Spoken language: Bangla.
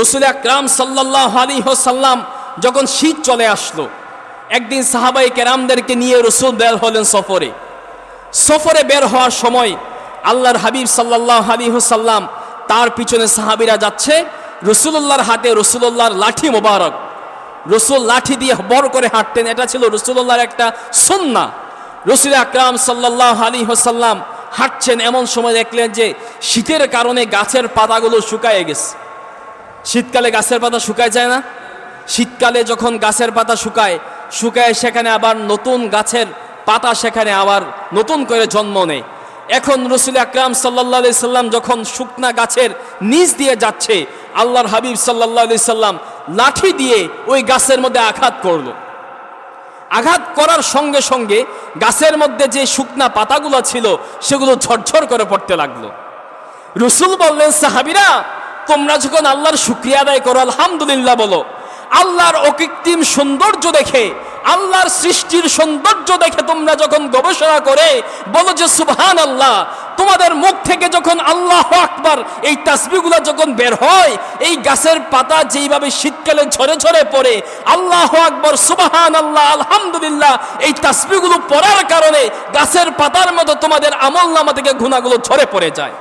রসুল আকরাম সাল্লাহ আলী হোসাল্লাম যখন শীত চলে আসলো, একদিন সাহাবাই কেরামদেরকে নিয়ে রসুল বের হলেন সফরে। সফরে বের হওয়ার সময় আল্লাহর হাবিব সাল্লাহ আলী সাল্লাম তার পিছনে সাহাবিরা যাচ্ছে রসুল্লাহর হাতে রসুল্লাহর লাঠি মোবারক। রসুল লাঠি দিয়ে বড় করে হাঁটতেন, এটা ছিল রসুল্লাহর একটা সন্না রসুল আকরাম সাল্লাহ আলী হোসাল্লাম হাঁটছেন, এমন সময় দেখলেন যে শীতের কারণে গাছের পাতাগুলো শুকায় গেছে। শীতকালে গাছের পাতা শুকায় যায় না? শীতকালে যখন গাছের পাতা শুকায় শুকায় সেখানে আবার নতুন গাছের পাতা সেখানে আবার নতুন করে জন্ম নেয়। এখন রসুল আকরাম সাল্লাহ সাল্লাম যখন শুকনা গাছের নিচ দিয়ে যাচ্ছে, আল্লাহর হাবিব সাল্লাহ সাল্লাম লাঠি দিয়ে ওই গাছের মধ্যে আঘাত করল। আঘাত করার সঙ্গে সঙ্গে গাছের মধ্যে যে শুকনা পাতাগুলো ছিল, সেগুলো ঝরঝর করে পড়তে লাগল। রসুল বললেন, সাহাবিরা তোমরা যখন আল্লাহর শুক্রিয়া আদায় করো, আলহামদুলিল্লাহ বলো, আল্লাহর অকৃত্রিম সৌন্দর্য দেখে, আল্লাহর সৃষ্টির সৌন্দর্য দেখে তোমরা যখন গবেষণা করে, বলো যে সুবহান আল্লাহ তোমাদের মুখ থেকে যখন আল্লাহ আকবার এই তাসবিগুলো যখন বের হয়, এই গাছের পাতা যেইভাবে শীতকালে ঝরে ঝরে পড়ে, আল্লাহ আকবর সুবাহান আল্লাহ আলহামদুলিল্লাহ, এই তাসবিগুলো পড়ার কারণে গাছের পাতার মতো তোমাদের আমল নামা থেকে ঘুণাগুলো ঝরে পড়ে যায়।